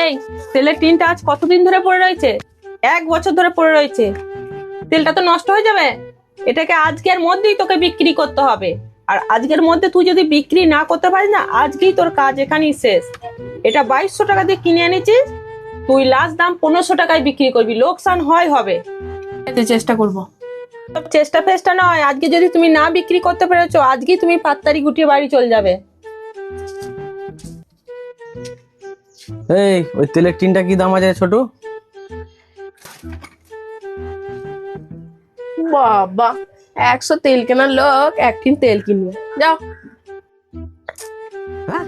এই তেলের টিনটা আজ কতদিন ধরে পড়ে রয়েছে? এক বছর ধরে পড়ে রয়েছে। তেলটা তো নষ্ট হয়ে যাবে। এটাকে আজকের মধ্যেই তোকে বিক্রি করতে হবে। আর আজকের মধ্যে তুই যদি বিক্রি না করতে পারিস না আজকেই তোর কাজ এখানেই শেষ। এটা বাইশশো টাকা দিয়ে কিনে এনেছিস তুই লাস্ট দাম পনেরোশো টাকায় বিক্রি করবি। লোকসান হয় হবে। চেষ্টা করব। চেষ্টা ফেষ্টা নয় আজকে যদি তুমি না বিক্রি করতে পেরেছ আজকেই তুমি পাত্তারি গুটিয়ে বাড়ি চলে যাবে। এই ওই তেলের টিনটা কি দাম আছে ছোট? বাবা একশো তেল কেনার লোক এক টিন তেল কিনবে। যাও। হ্যাঁ?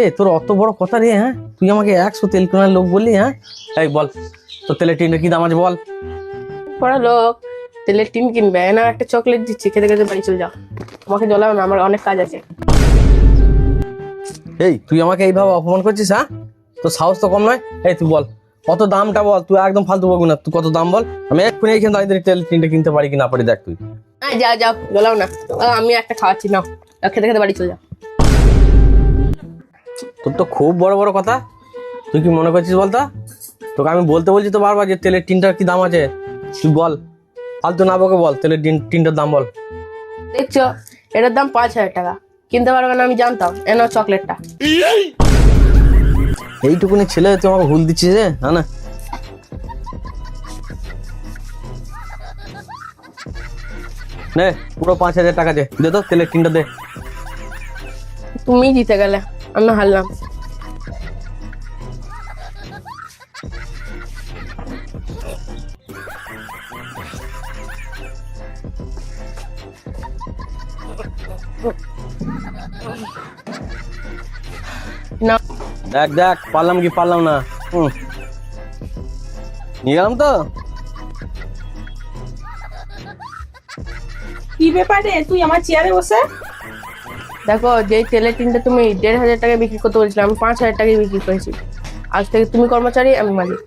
এ তোর অত বড় কথা রে হ্যাঁ? তুই আমাকে একশো তেল কেনার লোক বললি হ্যাঁ? এই বল তোর তেলের টিনটা কি দাম আছে বল। পড়া লোক তেলের টিন কিনবে না একটা চকলেট দিচ্ছি খেতে খেতে বাড়ি চলে যাও। আমাকে জ্বলাও না আমার অনেক কাজ আছে। এই তুই আমাকে এইভাবে অপমান করছিস হ্যাঁ? তোর সাহস তো কম নয়। এই তুই বল কত দামটা বল? তুই একদম ফালতু বলবি না তুই কত দাম বল? আমি এক্ষুনি এইখানে দাঁড়িয়ে তেল টিনটা কিনতে পারি কি না পারি দেখ তুই। হ্যাঁ যাও যাও জ্বলাও না। আমি একটা খাওয়াচ্ছি না খেতে খেতে বাড়ি চলে যাও তোর তো খুব বড় বড় কথা। তুই কি মনে করছিস বলতো? তোকে আমি বলতে বলছি তো বারবার যে তেলের টিনটার কি দাম আছে? তুই বল ফালতু না বকে বল তেলের টিন টিনটার দাম বল। দেখছ এটার দাম পাঁচ হাজার টাকা। কিনতে পারবে না আমি জানতাম। এনো চকলেটটা। এইটুকুনি ছেলে তুই আমাকে ভুল দিচ্ছিস রে হ্যাঁ না। নে পুরো পাঁচ হাজার টাকা দে দে তো তেলের টিনটা দে। তুমি জিতে গেলে আমি হারলাম। না। দেখ দেখ পারলাম কি পারলাম না? হুম। নিয়ে গেলাম তো? কি ব্যাপারে তুই আমার চেয়ারে বসে? দেখো যেই তেলের টিনটা তুমি দেড় হাজার টাকায় বিক্রি করতে বলছিলে আমি পাঁচ হাজার টাকায় বিক্রি করেছি। আজ থেকে তুমি কর্মচারী আমি মালিক।